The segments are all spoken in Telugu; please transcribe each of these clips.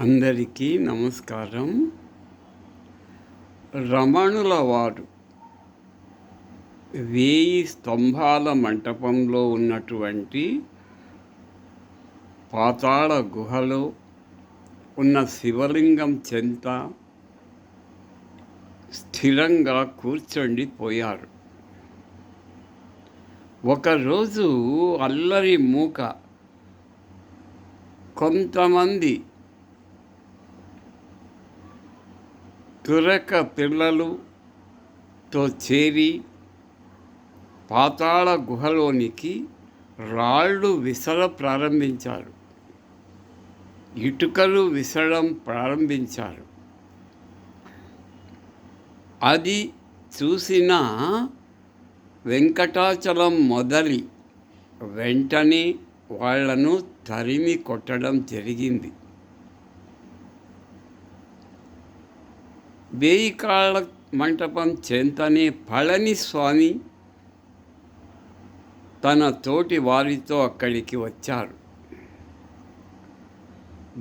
అందరికీ నమస్కారం. రమణుల వారు వేయి స్తంభాల మంటపంలో ఉన్నటువంటి పాతాళ గుహలో ఉన్న శివలింగం చెంత స్థిరంగా కూర్చొండిపోయారు ఒకరోజు అల్లరి మూక కొంతమంది తురక పిల్లలుతో చేరి పాతాళ గుహలోనికి రాళ్ళు విసర ప్రారంభించారు. ఇటుకలు విసరడం ప్రారంభించారు. అది చూసిన వెంకటాచలం మొదలి వెంటనే వాళ్ళను తరిమి కొట్టడం జరిగింది. వేయి కాళ్ళ మంటపం చెంతనే పళనిస్వామి తన తోటి వారితో అక్కడికి వచ్చారు.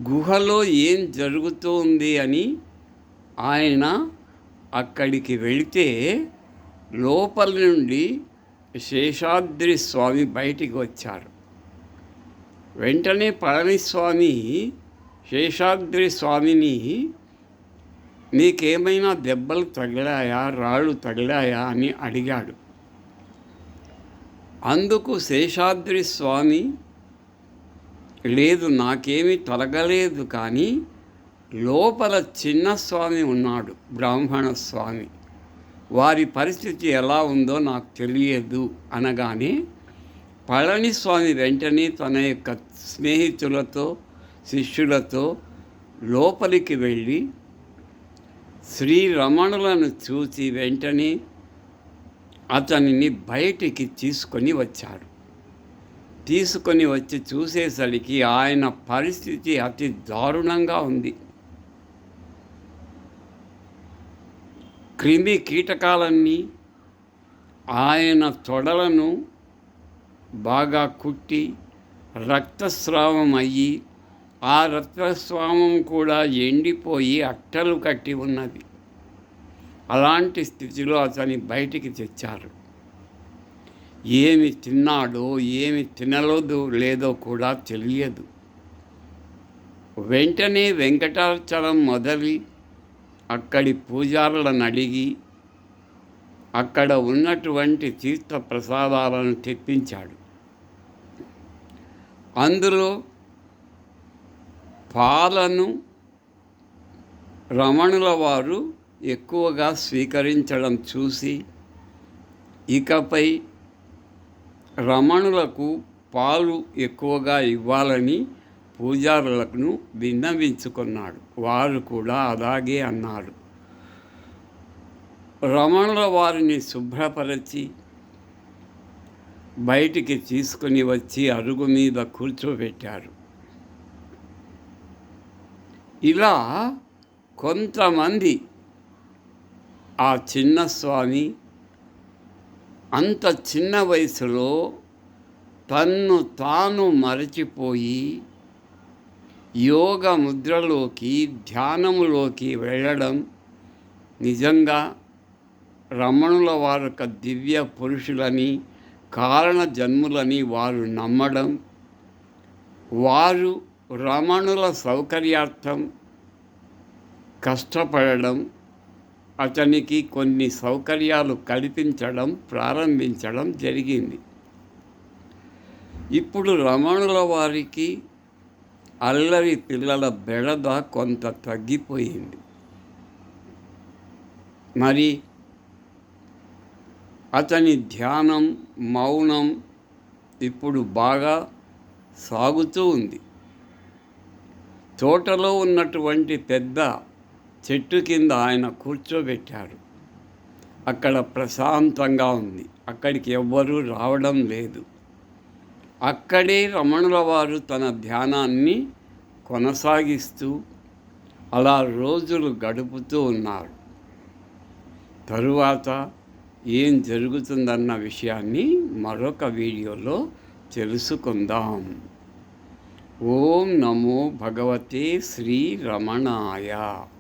గుహలో ఏం జరుగుతోంది అని ఆయన అక్కడికి వెళితే లోపల నుండి శేషాద్రి స్వామి బయటికి వచ్చారు. వెంటనే పళనిస్వామి శేషాద్రి స్వామిని నీకేమైనా దెబ్బలు తగిలాయా రాళ్ళు తగిలాయా అని అడిగాడు. అందుకు శేషాద్రి స్వామి లేదు నాకేమీ తొలగలేదు కానీ లోపల చిన్న స్వామి ఉన్నాడు బ్రాహ్మణ స్వామి. వారి పరిస్థితి ఎలా ఉందో నాకు తెలియదు అనగానే పళనిస్వామి వెంటనే తన యొక్క స్నేహితులతో శిష్యులతో లోపలికి వెళ్ళి శ్రీరమణులను చూసి వెంటనే అతనిని బయటికి తీసుకొని వచ్చాడు తీసుకొని వచ్చి చూసేసరికి ఆయన పరిస్థితి అతి దారుణంగా ఉంది. క్రిమి కీటకాలన్నీ ఆయన తొడలను బాగా కుట్టి రక్తస్రావం అయ్యి ఆ రత్నస్వామం కూడా ఎండిపోయి అట్టలు కట్టి ఉన్నది. అలాంటి స్థితిలో అతని బయటికి తెచ్చారు. ఏమి తిన్నాడో ఏమి తినలేదు లేదో కూడా తెలియదు. వెంటనే వెంకటాచలం మొదలి అక్కడి పూజారులను అడిగి అక్కడ ఉన్నటువంటి తీర్థ ప్రసాదాలను తెప్పించాడు. అందులో పాలను రమణుల వారు ఎక్కువగా స్వీకరించడం చూసి ఇకపై రమణులకు పాలు ఎక్కువగా ఇవ్వాలని పూజారులకు విన్నవించుకున్నాడు. వారు కూడా అలాగే అన్నారు. రమణుల వారిని శుభ్రపరచి బయటికి తీసుకుని వచ్చి అరుగు మీద కూర్చోబెట్టారు. ఇలా కొంతమంది ఆ చిన్న స్వామి అంత చిన్న వయసులో తన్ను తాను మరచిపోయి యోగ ముద్రలోకి ధ్యానములోకి వెళ్ళడం నిజంగా రమణుల వారు ఒక దివ్య పురుషులని కారణ జన్ములని వారు నమ్మడం వారు రమణుల సౌకర్యార్థం కష్టపడడం అతనికి కొన్ని సౌకర్యాలు కల్పించడం ప్రారంభించడం జరిగింది. ఇప్పుడు రమణుల వారికి అల్లరి పిల్లల బెడద కొంత తగ్గిపోయింది. మరి అతని ధ్యానం మౌనం ఇప్పుడు బాగా సాగుతూ ఉంది. తోటలో ఉన్నటువంటి పెద్ద చెట్టు కింద ఆయన కూర్చోబెట్టారు అక్కడ ప్రశాంతంగా ఉంది. అక్కడికి ఎవ్వరూ రావడం లేదు. అక్కడే రమణుల వారు తన ధ్యానాన్ని కొనసాగిస్తూ అలా రోజులు గడుపుతూ ఉన్నారు. తరువాత ఏం జరుగుతుందన్న విషయాన్ని మరొక వీడియోలో తెలుసుకుందాం. ओम नमो भगवते श्री रमणाया।